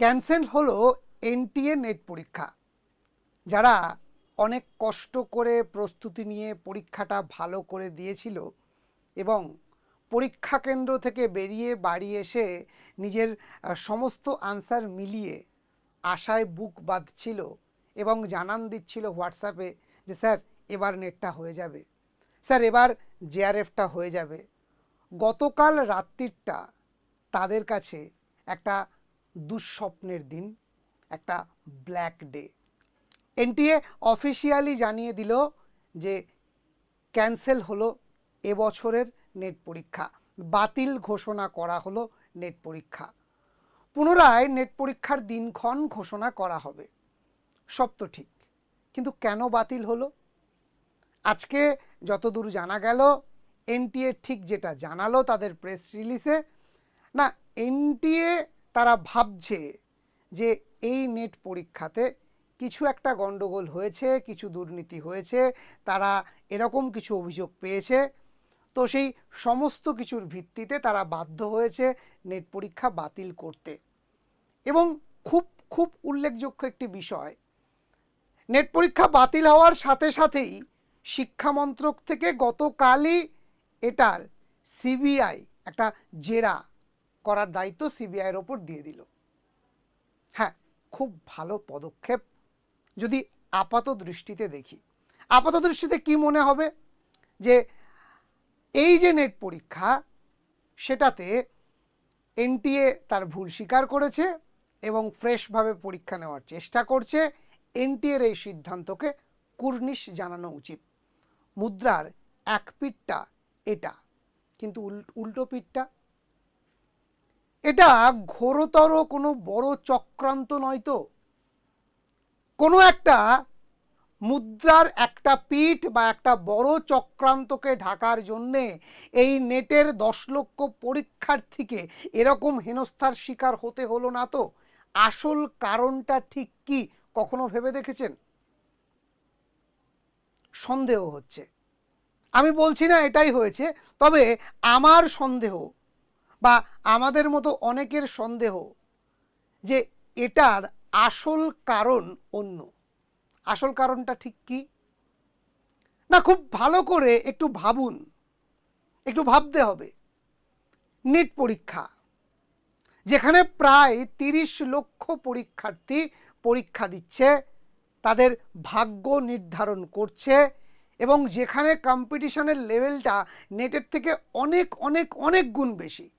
Cancel হলো NTA net পরীক্ষা। যারা অনেক কষ্ট করে প্রস্তুতি নিয়ে পরীক্ষাটা ভালো করে দিয়েছিল এবং পরীক্ষা কেন্দ্র থেকে বেরিয়ে বাড়ি এসে নিজের সমস্ত আনসার মিলিয়ে আশায় বুক বাঁধছিল এবং জানান দিচ্ছিল হোয়াটসঅ্যাপে যে, স্যার, এবার নেটটা হয়ে যাবে। স্যার, এবার জেআরএফটা হয়ে যাবে। গতকাল রাত্রিটা তাদের কাছে একটা দুঃস্বপ্নের দিন, একটা ব্ল্যাক ডে এনটিএ অফিসিয়ালি জানিয়ে দিল যে ক্যান্সেল হলো এবছরের নেট পরীক্ষা। বাতিল ঘোষণা করা হলো নেট পরীক্ষা। পুনরায় নেট পরীক্ষার দিনক্ষণ ঘোষণা করা হবে। সব তো ঠিক, কিন্তু কেন বাতিল হলো? আজকে যতদূর জানা গেল এনটিএ ঠিক যেটা জানালো তাদের প্রেস রিলিজে না এনটিএ তারা ভাবছে যে এই নেট পরীক্ষাতে কিছু একটা গণ্ডগোল হয়েছে, কিছু দুর্নীতি হয়েছে, তারা এরকম কিছু অভিযোগ পেয়েছে। তো সেই সমস্ত কিছুর ভিত্তিতে তারা বাধ্য হয়েছে নেট পরীক্ষা বাতিল করতে। এবং খুব খুব উল্লেখযোগ্য একটি বিষয়, নেট পরীক্ষা বাতিল হওয়ার সাথে সাথেই শিক্ষা মন্ত্রক থেকে গতকালই এটার সিবিআই, একটা জেরা করার দায়িত্ব সিবিআইয়ের ওপর দিয়ে দিল। হ্যাঁ খুব ভালো পদক্ষেপ। যদি আপাত দৃষ্টিতে দেখি, আপাত দৃষ্টিতে কি মনে হবে? যে এই যে নেট পরীক্ষা, সেটাতে এনটিএ তার ভুল স্বীকার করেছে এবং ফ্রেশভাবে পরীক্ষা নেওয়ার চেষ্টা করছে। এনটিএর এই সিদ্ধান্তকে কুর্নিশ জানানো উচিত। মুদ্রার এক পিঠটা এটা, কিন্তু উল- উল্টো পিঠটা এটা ঘোরতর কোনো বড় চক্রান্ত নয় তো। কোনো একটা মুদ্রার একটা পিঠ বা একটা বড় চক্রান্তকে ঢাকার জন্যে এই নেটের দশ লক্ষ পরীক্ষার্থীকে এরকম হেনস্থার শিকার হতে হলো না তো। আসল কারণটা ঠিক কি কখনো ভেবে দেখেছেন? সন্দেহ হচ্ছে। আমি বলছি না এটাই হয়েছে, তবে আমার সন্দেহ বা আমাদের মতো অনেকের সন্দেহ যে এটার আসল কারণ অন্য। আসল কারণটা ঠিক কি? না, খুব ভালো করে একটু ভাবুন। একটু ভাবতে হবে। নিট পরীক্ষা, যেখানে প্রায় তিরিশ লক্ষ পরীক্ষার্থী পরীক্ষা দিচ্ছে, তাদের ভাগ্য নির্ধারণ করছে এবং যেখানে কম্পিটিশনের লেভেলটা নেটের থেকে অনেক অনেক অনেক গুণ বেশি।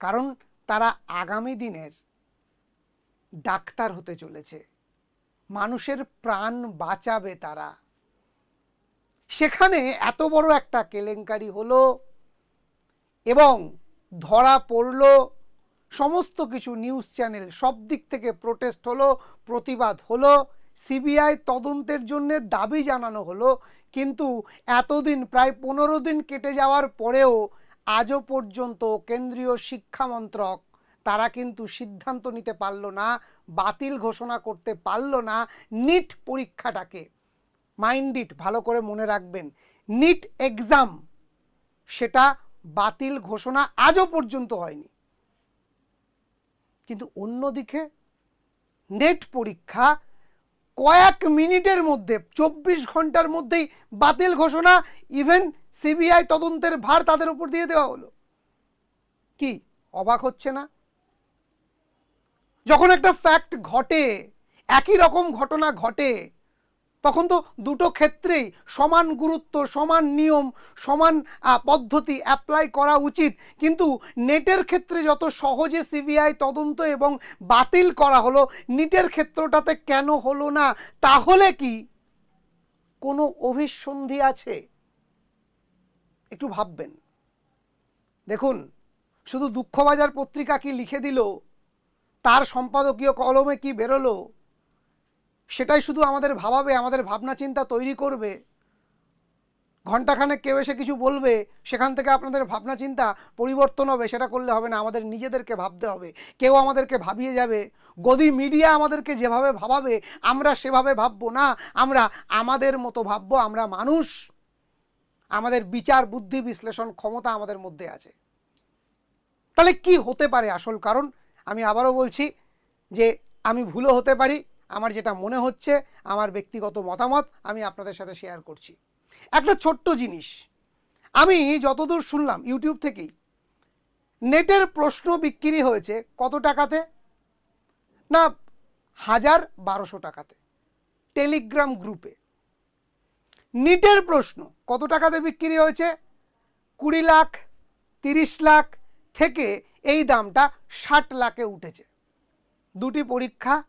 কারণ তারা আগামী দিনের ডাক্তার হতে চলেছে। মানুষের প্রাণ বাঁচাবে তারা। সেখানে এত বড় একটা কেলেঙ্কারি হলো এবং ধরা পড়ল, সমস্ত কিছু নিউজ চ্যানেল সব দিক থেকে প্রোটেস্ট হলো, প্রতিবাদ হলো, সিবিআই তদন্তের জন্য দাবি জানানো হলো, কিন্তু এতদিন, প্রায় পনেরো দিন কেটে যাওয়ার পরেও আজও পর্যন্ত কেন্দ্রীয় শিক্ষা মন্ত্রক, তারা কিন্তু সিদ্ধান্ত নিতে পারল না, বাতিল ঘোষণা করতে পারল না নিট পরীক্ষাটাকে। মাইন্ড ইট ভালো করে মনে রাখবেন নিট এক্সাম সেটা বাতিল ঘোষণা আজও পর্যন্ত হয়নি। কিন্তু অন্যদিকে নেট পরীক্ষা কয়েক মিনিটের মধ্যে, চব্বিশ ঘণ্টার মধ্যেই বাতিল ঘোষণা ইভেন সিবিআই তদন্তের ভার তাদের উপর দিয়ে দেওয়া হলো। কি, অবাক হচ্ছে না? যখন একটা ফ্যাক্ট ঘটে, একই রকম ঘটনা ঘটে, তখন তো দুটো ক্ষেত্রেই সমান গুরুত্ব, সমান নিয়ম, সমান পদ্ধতি অ্যাপ্লাই করা উচিত। কিন্তু নেটের ক্ষেত্রে যত সহজে সিবিআই তদন্ত এবং বাতিল করা হলো, নিটের ক্ষেত্রটাতে কেন হলো না? তাহলে কি কোনো অভিসন্ধি আছে? একটু ভাববেন। দেখুন, শুধু দুঃখবাজার পত্রিকা কি লিখে দিল, তার সম্পাদকীয় কলমে কি বেরোলো, সেটাই শুধু আমাদের ভাবাবে, আমাদের ভাবনা চিন্তা তৈরি করবে। ঘন্টাখানেক কেউ এসে কিছু বলবে, সেখান থেকে আপনাদের ভাবনা চিন্তা পরিবর্তন হবে, সেটা করলে হবে না, আমাদের নিজেদেরকে ভাবতে হবে। কেউ আমাদেরকে ভাবিয়ে যাবে, গদি মিডিয়া আমাদেরকে যেভাবে ভাবাবে, আমরা সেভাবে ভাববো না, আমরা আমাদের মতো ভাববো, আমরা মানুষ। আমাদের বিচার, বুদ্ধি, বিশ্লেষণ ক্ষমতা আমাদের মধ্যে আছে। তাহলে কি হতে পারে আসল কারণ? আমি আবারও বলছি যে আমি ভুলও হতে পারি, আমার যেটা মনে হচ্ছে, আমার ব্যক্তিগত মতামত আমি আপনাদের সাথে শেয়ার করছি। একটা ছোট্ট জিনিস, আমি যতদূর শুনলাম ইউটিউব থেকেই, নেটের প্রশ্ন বিক্রি হয়েছে কত টাকাতে? না, হাজার বারোশো টাকাতে। টেলিগ্রাম গ্রুপে। নিটের প্রশ্ন, কত টাকাতে বিক্রি হয়েছে? কুড়ি লাখ, তিরিশ লাখ থেকে এই দামটা ষাট লাখে উঠেছে। দুটি পরীক্ষা।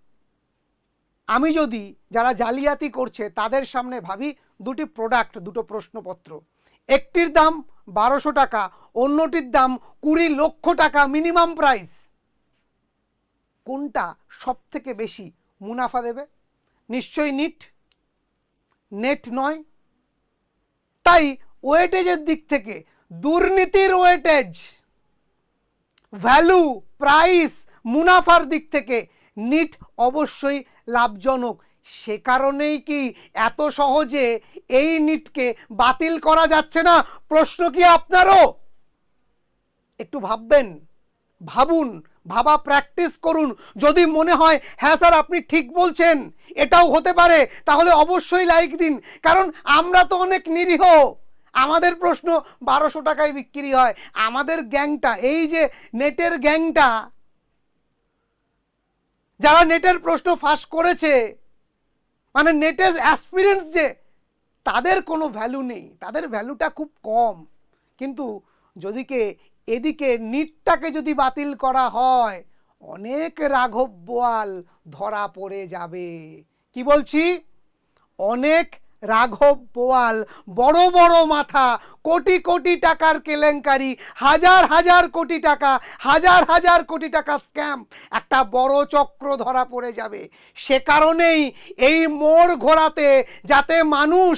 আমি যদি যারা জালিয়াতি করছে তাদের সামনে ভাবি, দুটি প্রোডাক্ট দুটো প্রশ্নপত্র। একটির দাম বারোশো টাকা, অন্যটির দাম কুড়ি লক্ষ টাকা মিনিমাম প্রাইস কোনটা সব থেকে বেশি মুনাফা দেবে? নিশ্চয়ই নিট। নেট নয়। তাই ওয়েটেজের দিক থেকে দুর্নীতির ওয়েটেজ ভ্যালু প্রাইস মুনাফার দিক থেকে নিট অবশ্যই লাভজনক। সে কারণেই কি এত সহজে এই নিটকে বাতিল করা যাচ্ছে না? প্রশ্ন কি আপনারও? একটু ভাববেন, ভাবুন। ভাবা প্র্যাকটিস করুন। যদি মনে হয় হ্যাঁ স্যার, আপনি ঠিক বলছেন, এটাও হতে পারে, তাহলে অবশ্যই লাইক দিন। কারণ আমরা তো অনেক নিরীহ। আমাদের প্রশ্ন, বারোশো টাকায় বিক্রি হয়? আমাদের গ্যাংটা, এই যে নেটের গ্যাংটা, যারা নেটের প্রশ্ন ফাঁস করেছে মানে নেটের অ্যাসপিরেন্স যে, তাদের কোনো ভ্যালু নেই। তাদের ভ্যালুটা খুব কম। কিন্তু যদিকে এদিকে নিটটাকে যদি বাতিল করা হয়, অনেক রাঘব বোয়াল ধরা পড়ে যাবে। কি বলছি? অনেক রাঘব বোয়াল বড় বড় মাথা, কোটি কোটি টাকার কেলেঙ্কারি, হাজার হাজার কোটি টাকা, হাজার হাজার কোটি টাকা স্ক্যাম, একটা বড় চক্র ধরা পড়ে যাবে। সে কারণেই এই মোড় ঘোরাতে যাতে মানুষ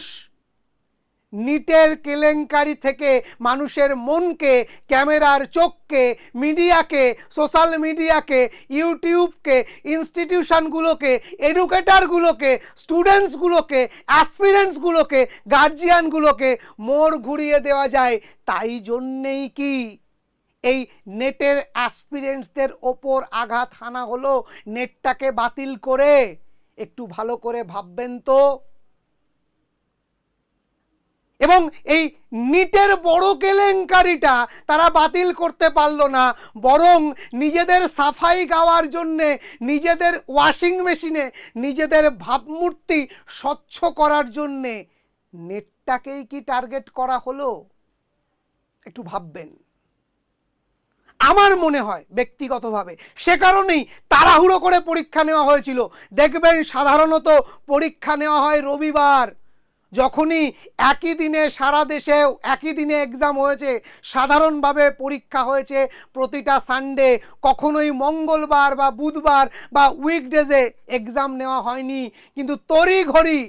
নিটের কেলেঙ্কারি থেকে মানুষের মনকে, ক্যামেরার চোখকে, মিডিয়াকে, সোশ্যাল মিডিয়াকে, ইউটিউবকে, ইনস্টিটিউশনগুলোকে, এডুকেটারগুলোকে, স্টুডেন্টসগুলোকে, অ্যাসপিরেন্টসগুলোকে, গার্জিয়ানগুলোকে মোড় ঘুরিয়ে দেওয়া যায়। তাই জন্যেই কি এই নেটের অ্যাসপিরেন্টসদের ওপর আঘাত হানা হলো? নেটটাকে বাতিল করে? একটু ভালো করে ভাববেন তো। এবং এই নিটের বড় কেলেঙ্কারিটা তারা বাতিল করতে পারল না, বরং নিজেদের সাফাই গাওয়ার জন্যে, নিজেদের ওয়াশিং মেশিনে, নিজেদের ভাবমূর্তি স্বচ্ছ করার জন্যে নেটটাকেই কি টার্গেট করা হলো? একটু ভাববেন। আমার মনে হয় ব্যক্তিগতভাবে সে কারণেই তাড়াহুড়ো করে পরীক্ষা নেওয়া হয়েছিল। দেখবেন সাধারণত পরীক্ষা নেওয়া হয় রবিবার। যখনই একই দিনে সারা দেশে একই দিনে এক্সাম হয়েছে, সাধারণভাবে পরীক্ষা হয়েছে প্রতিটা সানডে কখনোই মঙ্গলবার বা বুধবার বা উইকডেজে এক্সাম নেওয়া হয়নি। কিন্তু তড়ি ঘড়ি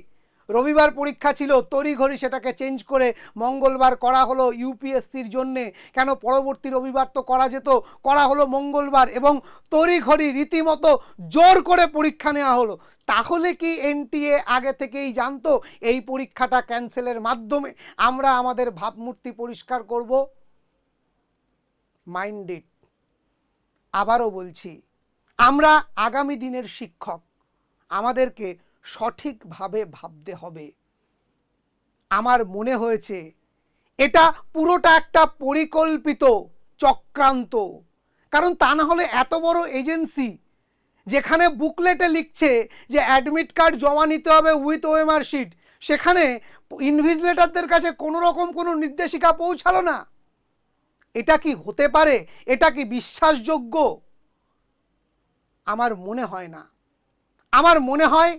রবিবার পরীক্ষা ছিল, তড়িঘড়ি সেটাকে চেঞ্জ করে মঙ্গলবার করা হলো ইউপিএসসির জন্যে। কেন পরবর্তী রবিবার তো করা যেত? করা হলো মঙ্গলবার এবং তড়িঘড়ি রীতিমতো জোর করে পরীক্ষা নেওয়া হলো। তাহলে কি এনটিএ আগে থেকেই জানতো এই পরীক্ষাটা ক্যান্সেলের মাধ্যমে আমরা আমাদের ভাবমূর্তি পরিষ্কার করব? মাইন্ডেড আবারও বলছি, আমরা আগামী দিনের শিক্ষক, আমাদেরকে সঠিকভাবে ভাবতে হবে। আমার মনে হয়েছে, এটা পুরোটা একটা পরিকল্পিত চক্রান্ত। কারণ তা না হলে এত বড় এজেন্সি যেখানে বুকলেটে লিখছে যে অ্যাডমিট কার্ড জমা নিতে হবে উইথ ওএমআর শিট, সেখানে ইনভিজিলেটারদের কাছে কোনো রকম কোনো নির্দেশিকা পৌঁছালো না। এটা কি হতে পারে? এটা কি বিশ্বাসযোগ্য? আমার মনে হয় না। আমার মনে হয়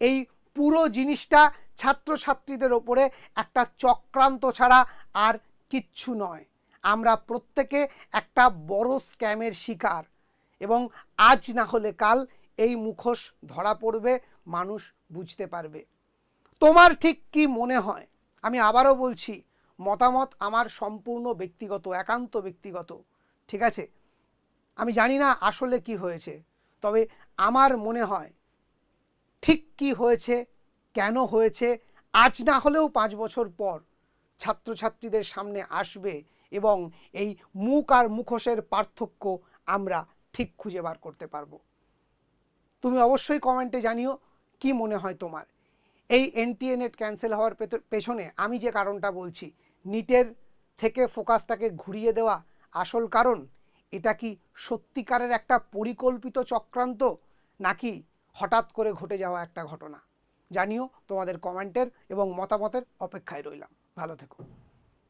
এই পুরো জিনিসটা ছাত্রছাত্রীদের ওপরে একটা চক্রান্ত ছাড়া আর কিচ্ছু নয়। আমরা প্রত্যেকে একটা বড় স্ক্যামের শিকার এবং আজ না হলে কাল এই মুখোশ ধরা পড়বে, মানুষ বুঝতে পারবে। তোমার ঠিক কি মনে হয়? আমি আবারও বলছি, মতামত আমার সম্পূর্ণ ব্যক্তিগত, একান্ত ব্যক্তিগত, ঠিক আছে? আমি জানি না আসলে কি হয়েছে, তবে আমার মনে হয় ঠিক কি হয়েছে? কেন হয়েছে? আজ না হলেও পাঁচ বছর পর ছাত্রছাত্রীদের সামনে আসবে এবং এই মুখ আর মুখোশের পার্থক্য আমরা ঠিক খুঁজে বার করতে পারব। তুমি অবশ্যই কমেন্টে জানিও কি মনে হয় তোমার। এই এনটিএ নেট ক্যান্সেল হওয়ার পেছনে আমি যে কারণটা বলছি, নিটের থেকে ফোকাসটাকে ঘুরিয়ে দেওয়া আসল কারণ, এটা কি সত্যিকারের একটা পরিকল্পিত চক্রান্ত, নাকি হঠাৎ করে ঘটে যাওয়া একটা ঘটনা। জানিও তোমাদের কমেন্টের এবং মতামতের অপেক্ষায় রইলাম। ভালো থেকো।